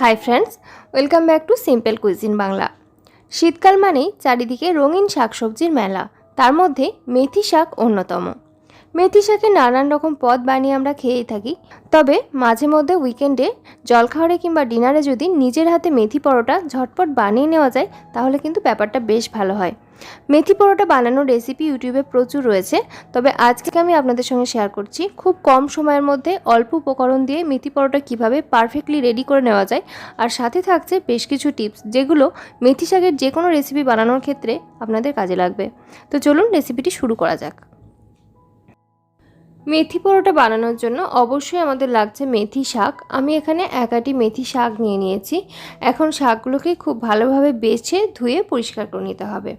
Hi friends, welcome back to simple cuisine Bangla. শীতকাল মানেই চারিদিকে রঙিন শাকসবজির মেলা, তার মধ্যে মেথি শাক অন্যতম। মেথি শাকের নানান রকম পদ বানিয়ে আমরা খেয়েই থাকি। তবে মাঝে মধ্যে উইকেন্ডে জলখাবারে কিংবা ডিনারে যদি নিজের হাতে মেথি পরোটা ঝটপট বানিয়ে নেওয়া যায়, তাহলে কিন্তু ব্যাপারটা বেশ ভালো হয়। মেথি পরোটা বানানোর রেসিপি ইউটিউবে প্রচুর রয়েছে, তবে আজকে আমি আপনাদের সঙ্গে শেয়ার করছি খুব কম সময়ের মধ্যে অল্প উপকরণ দিয়ে মেথি পরোটা কীভাবে পারফেক্টলি রেডি করে নেওয়া যায়, আর সাথে থাকছে বেশ কিছু টিপস যেগুলো মেথি শাকের যে কোনো রেসিপি বানানোর ক্ষেত্রে আপনাদের কাজে লাগবে। তো চলুন রেসিপিটি শুরু করা যাক। মেথি পরোটা বানানোর জন্য অবশ্যই আমাদের লাগছে মেথি শাক। আমি এখানে একাটি মেথি শাক নিয়ে নিয়েছি। এখন শাকগুলোকে খুব ভালোভাবে বেছে ধুয়ে পরিষ্কার করে নিতে হবে।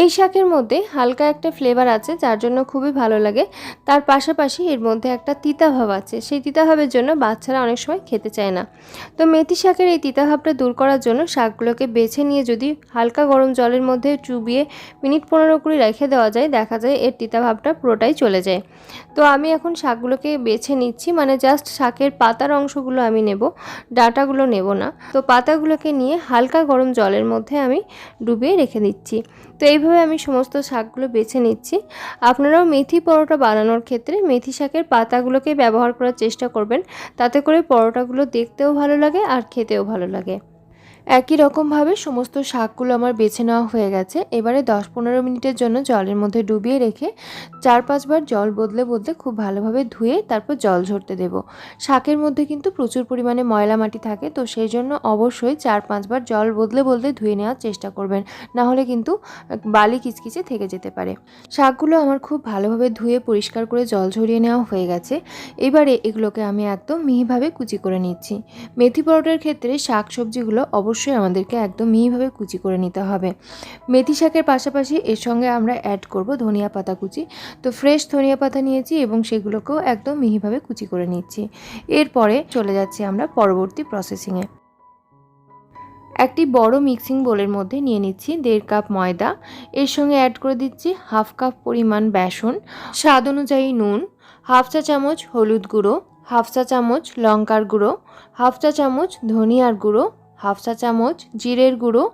এই শাকের মধ্যে হালকা একটা ফ্লেভার আছে, যার জন্য খুবই ভালো লাগে। তার পাশাপাশি এর মধ্যে একটা তিতাভাব আছে। সেই তিতাভাবের জন্য বাচ্চারা অনেক সময় খেতে চায় না। তো মেথি শাকের এই তিতাভাবটা দূর করার জন্য শাকগুলোকে বেছে নিয়ে যদি হালকা গরম জলের মধ্যে চুবিয়ে মিনিট পনেরো কুড়ি রেখে দেওয়া যায়, দেখা যায় এর তিতাভাবটা পুরোটাই চলে যায়। তো আমি এখন শাকগুলোকে বেছে নিচ্ছি মানে জাস্ট শাকের পাতার অংশগুলো আমি নেব, ডাটাগুলো নেব না। তো পাতাগুলোকে নিয়ে হালকা গরম জলের মধ্যে আমি ডুবিয়ে রেখে দিচ্ছি। তো এইভাবে আমি সমস্ত শাকগুলো বেছে নিচ্ছি। আপনারাও মেথি পরোটা বানানোর ক্ষেত্রে মেথি শাকের পাতাগুলোকে ব্যবহার করার চেষ্টা করবেন, তাতে করে পরোটাগুলো দেখতেও ভালো লাগে আর খেতেও ভালো লাগে। একই রকমভাবে সমস্ত শাকগুলো আমার বেছে নেওয়া হয়ে গেছে। এবারে দশ পনেরো মিনিটের জন্য জলের মধ্যে ডুবিয়ে রেখে চার পাঁচবার জল বদলে বদলে খুব ভালোভাবে ধুয়ে তারপর জল ঝরতে দেব। শাকের মধ্যে কিন্তু প্রচুর পরিমাণে ময়লা মাটি থাকে, তো সেই জন্য অবশ্যই চার পাঁচবার জল বদলে বদলে ধুয়ে নেওয়ার চেষ্টা করবেন। না হলে কিন্তু বালি কিচকিচে থেকে যেতে পারে। শাকগুলো আমার খুব ভালোভাবে ধুয়ে পরিষ্কার করে জল ঝরিয়ে নেওয়া হয়ে গেছে। এবারে এগুলোকে আমি একদম মিহিভাবে কুচি করে নিচ্ছি। মেথি পরোটার ক্ষেত্রে শাক সবজিগুলো অবশ্যই আমাদেরকে একদম মিহিভাবে কুচি করে নিতে হবে। মেথি শাকের পাশাপাশি এর সঙ্গে আমরা অ্যাড করব ধনিয়া পাতা কুচি। তো ফ্রেশ ধনিয়া পাতা নিয়েছি এবং সেগুলোকেও একদম মিহিভাবে কুচি করে নিচ্ছি। এরপরে চলে যাচ্ছি আমরা পরবর্তী প্রসেসিংয়ে একটি বড় মিক্সিং বোলের মধ্যে নিয়ে নিচ্ছি দেড় কাপ ময়দা। এর সঙ্গে অ্যাড করে দিচ্ছি হাফ কাপ পরিমাণ বেসন, স্বাদ অনুযায়ী নুন হাফ চা চামচ হলুদ গুঁড়ো হাফ চা চামচ লঙ্কার গুঁড়ো হাফ চা চামচ ধনিয়ার গুঁড়ো হাফ চা চামচ জিরের গুঁড়ো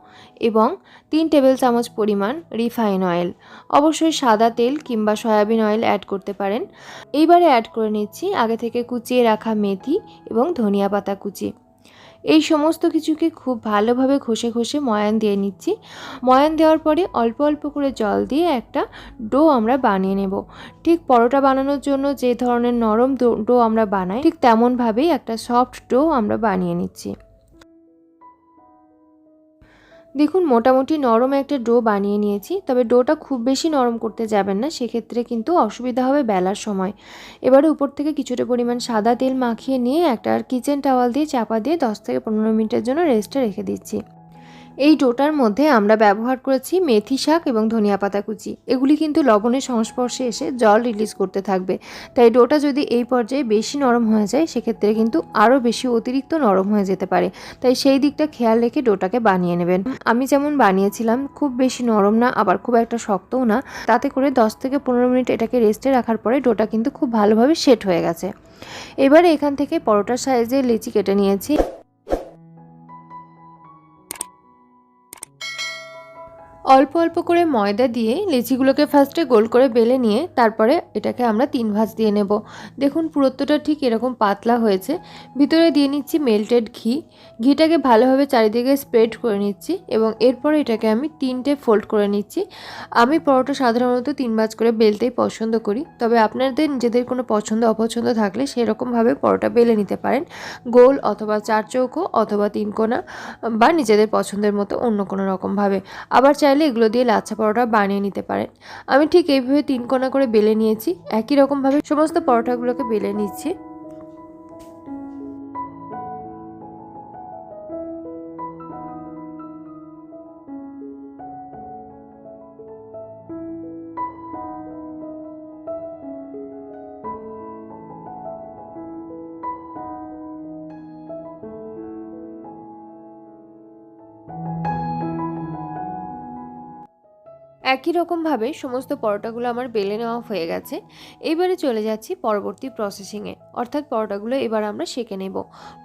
এবং তিন টেবিল চামচ পরিমাণ রিফাইন অয়েল। অবশ্যই সাদা তেল কিংবা সয়াবিন অয়েল অ্যাড করতে পারেন। এইবারে অ্যাড করে নিচ্ছি আগে থেকে কুচিয়ে রাখা মেথি এবং ধনিয়া পাতা কুচি। এই সমস্ত কিছুকে খুব ভালোভাবে ঘষে ঘষে ময়ান দিয়ে নিচ্ছি। ময়ান দেওয়ার পরে অল্প অল্প করে জল দিয়ে একটা ডো আমরা বানিয়ে নেব। ঠিক পরোটা বানানোর জন্য যে ধরনের নরম ডো আমরা বানাই, ঠিক তেমনভাবেই একটা সফট ডো আমরা বানিয়ে নিচ্ছি। দেখুন, মোটামুটি নরম একটা ডো বানিয়ে নিয়েছি, তবে ডোটা খুব বেশি নরম করতে যাবেন না, সেক্ষেত্রে কিন্তু অসুবিধা হবে বেলার সময়। এবারে উপর থেকে কিছুটা পরিমাণ সাদা তেল মাখিয়ে নিয়ে একটা কিচেন টাওয়াল দিয়ে চাপা দিয়ে দশ থেকে পনেরো মিনিটের জন্য রেস্টে রেখে দিচ্ছি। এই ডোটার মধ্যে আমরা ব্যবহার করেছি মেথি শাক এবং ধনিয়া পাতা কুচি। এগুলি কিন্তু লবণের সংস্পর্শে এসে জল রিলিজ করতে থাকবে। তাই ডোটা যদি এই পর্যায়ে বেশি নরম হয়ে যায়, সেক্ষেত্রে কিন্তু আরও বেশি অতিরিক্ত নরম হয়ে যেতে পারে। তাই সেই দিকটা খেয়াল রেখে ডোটাকে বানিয়ে নেবেন। আমি যেমন বানিয়েছিলাম, খুব বেশি নরম না, আবার খুব একটা শক্তও না। তাতে করে দশ থেকে পনেরো মিনিট এটাকে রেস্টে রাখার পরে ডোটা কিন্তু খুব ভালোভাবে সেট হয়ে গেছে। এবারে এখান থেকে পরোটার সাইজে লিচি কেটে নিয়েছি। অল্প অল্প করে ময়দা দিয়ে লিচিগুলোকে ফার্স্টে গোল করে বেলে নিয়ে তারপরে এটাকে আমরা তিন ভাঁজ দিয়ে নেব। দেখুন পুরোত্বটা ঠিক এরকম পাতলা হয়েছে। ভিতরে দিয়ে নিচ্ছি মেল্টেড ঘি। ঘিটাকে ভালোভাবে চারিদিকে স্প্রেড করে নিচ্ছি এবং এরপরে এটাকে আমি তিনটে ফোল্ড করে নিচ্ছি। আমি পরোটা সাধারণত তিন ভাঁজ করে বেলতেই পছন্দ করি। তবে আপনাদের নিজেদের কোনো পছন্দ, অপছন্দ থাকলে সেরকমভাবে পরোটা বেলে নিতে পারেন। গোল অথবা চার চৌকো অথবা তিন কোনা বা নিজেদের পছন্দের মতো অন্য কোনো রকমভাবে। আবার চাইলে চাইলে এগুলো দিয়ে লাচ্ছা পরোটা বানিয়ে নিতে পারেন। আমি ঠিক এইভাবে তিন কোনা করে বেলে নিয়েছি। একই রকমভাবে সমস্ত পরোটাগুলোকে বেলে নিচ্ছি। একই রকমভাবে সমস্ত পরোটাগুলো আমার বেলে নেওয়া হয়ে গেছে। এবারে চলে যাচ্ছি পরবর্তী প্রসেসিংয়ে অর্থাৎ পরোটাগুলো এবার আমরা সেঁকে নেব।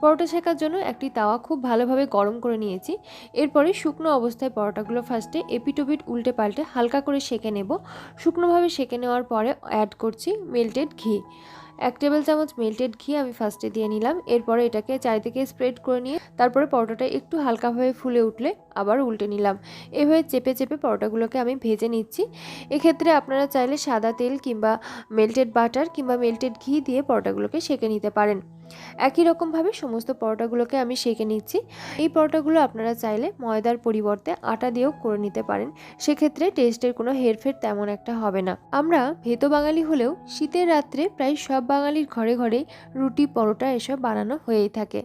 পরোটা শেখার জন্য একটি তাওয়া খুব ভালোভাবে গরম করে নিয়েছি। এরপরে শুকনো অবস্থায় পরোটাগুলো ফার্স্টে এপিটোপিট উল্টে পাল্টে হালকা করে সেঁকে নেব। শুকনোভাবে সেঁকে নেওয়ার পরে অ্যাড করছি মেল্টেড ঘি। এক টেবিল চামচ মেল্টেড ঘি আমি ফার্স্টে দিয়ে নিলাম। এরপরে এটাকে চারিদিকে স্প্রেড করে নিয়ে, তারপরে পরোটাটা একটু হালকাভাবে ফুলে উঠলে আবার উল্টে নিলাম। এভাবে চেপে চেপে পরোটাগুলোকে আমি ভেজে নিচ্ছি। এক্ষেত্রে আপনারা চাইলে সাদা তেল কিংবা মেল্টেড বাটার কিংবা মেল্টেড ঘি দিয়ে পরোটাগুলোকে সেঁকে নিতে পারেন। একই রকমভাবে সমস্ত পরোটাগুলোকে আমি সেঁকে নিচ্ছি। এই পরোটাগুলো আপনারা চাইলে ময়দার পরিবর্তে আটা দিয়েও করে নিতে পারেন। সেক্ষেত্রে টেস্টের কোনো হেরফের তেমন একটা হবে না। আমরা ভেতো বাঙালি হলেও শীতের রাত্রে প্রায় সব বাঙালির ঘরে ঘরেই রুটি, পরোটা এসব বানানো হয়েই থাকে।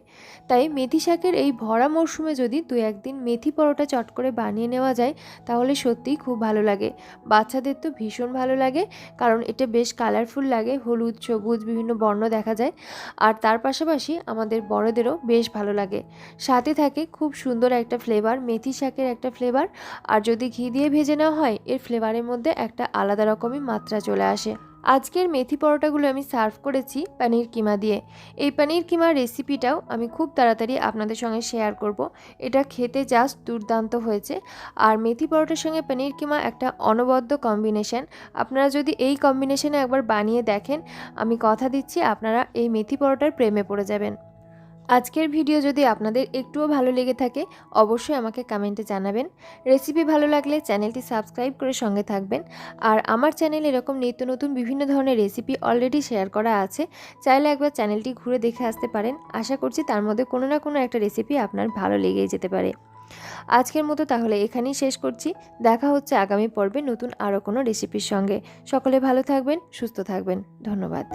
তাই মেথি শাকের এই ভরা মরশুমে যদি দু একদিন মেথি পরোটা চট করে বানিয়ে নেওয়া যায়, তাহলে সত্যিই খুব ভালো লাগে। বাচ্চাদের তো ভীষণ ভালো লাগে, কারণ এটা বেশ কালারফুল লাগে। হলুদ, সবুজ, বিভিন্ন বর্ণ দেখা যায়। আর তার পাশাপাশি আমাদের বড়দেরও বেশ ভালো লাগে। সাথে থাকে খুব সুন্দর একটা ফ্লেভার মেথি শাকের একটা ফ্লেভার আর যদি ঘি দিয়ে ভেজে নেওয়া হয়, এর ফ্লেভারের মধ্যে একটা আলাদা রকমের মাত্রা চলে আসে। আজকের মেথি পরোটাগুলো আমি সার্ভ করেছি পানির কিমা দিয়ে। এই পানির কিমার রেসিপিটাও আমি খুব তাড়াতাড়ি আপনাদের সঙ্গে শেয়ার করব। এটা খেতে জাস্ট দুর্দান্ত হয়েছে। আর মেথি পরোটার সঙ্গে পানির কিমা একটা অনবদ্য কম্বিনেশন। আপনারা যদি এই কম্বিনেশনে একবার বানিয়ে দেখেন, আমি কথা দিচ্ছি, আপনারা এই মেথি পরোটার প্রেমে পড়ে যাবেন। আজকের ভিডিও যদি আপনাদের একটুও ভালো লেগে থাকে, অবশ্যই আমাকে কমেন্টে জানাবেন। রেসিপি ভালো লাগলে চ্যানেলটি সাবস্ক্রাইব করে সঙ্গে থাকবেন। আর আমার চ্যানেল এরকম নিত্য নতুন বিভিন্ন ধরনের রেসিপি অলরেডি শেয়ার করা আছে, চাইলে একবার চ্যানেলটি ঘুরে দেখে আসতে পারেন। আশা করছি তার মধ্যে কোনো না কোনো একটা রেসিপি আপনার ভালো লেগেই যেতে পারে। আজকের মতো তাহলে এখানেই শেষ করছি। দেখা হচ্ছে আগামী পর্বে নতুন আরও কোনো রেসিপির সঙ্গে। সকলে ভালো থাকবেন, সুস্থ থাকবেন। ধন্যবাদ।